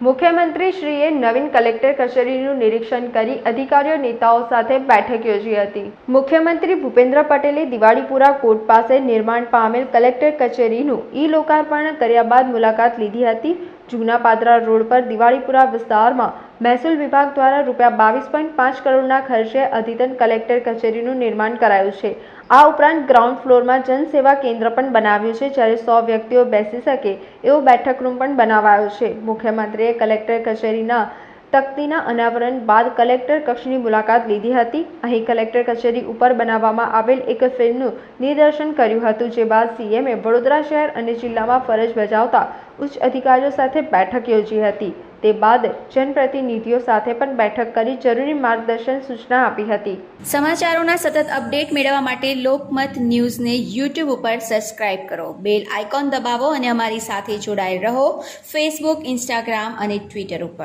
મુખ્યમંત્રીશ્રીએ નવીન કલેક્ટર કચેરીનું નિરીક્ષણ કરી અધિકારીઓ, નેતાઓ સાથે બેઠક યોજી હતી. મુખ્યમંત્રી ભૂપેન્દ્ર પટેલે દિવાળીપુરા કોર્ટ પાસે નિર્માણ પામેલ કલેક્ટર કચેરીનું ઈ લોકાર્પણ કર્યા બાદ મુલાકાત લીધી હતી. જૂના પાદરા રોડ પર દિવાળીપુરા વિસ્તારમાં મહેસૂલ વિભાગ દ્વારા રૂપિયા બાવીસ પોઈન્ટ પાંચ કરોડના ખર્ચે અધિતન કલેક્ટર કચેરીનું નિર્માણ કરાયું છે. આ ઉપરાંત ગ્રાઉન્ડ ફ્લોરમાં જનસેવા કેન્દ્ર પણ બનાવ્યું છે, જ્યારે સો વ્યક્તિઓ બેસી શકે એવો બેઠક રૂમ પણ બનાવાયો છે. મુખ્યમંત્રીએ કલેક્ટર કચેરીના તકતીના અનાવરણ બાદ કલેક્ટર કક્ષની મુલાકાત લીધી હતી. અહીં કલેક્ટર કચેરી ઉપર બનાવવામાં આવેલ એક ફિલ્મનું નિદર્શન કર્યું હતું, જે બાદ સીએમએ વડોદરા શહેર અને જિલ્લામાં ફરજ બજાવતા ઉચ્ચ અધિકારીઓ સાથે બેઠક યોજી હતી. તે બાદ જનપ્રતિનિધિઓ સાથે પણ બેઠક કરી જરૂરી માર્ગદર્શન સૂચના આપી હતી. સમાચારોના સતત અપડેટ મેળવવા માટે લોકમત ન્યૂઝને યુટ્યુબ ઉપર સબસ્ક્રાઇબ કરો. બેલ આઇકોન દબાવો અને અમારી સાથે જોડાયેલ રહો. ફેસબુક, ઇન્સ્ટાગ્રામ અને ટ્વિટર ઉપર.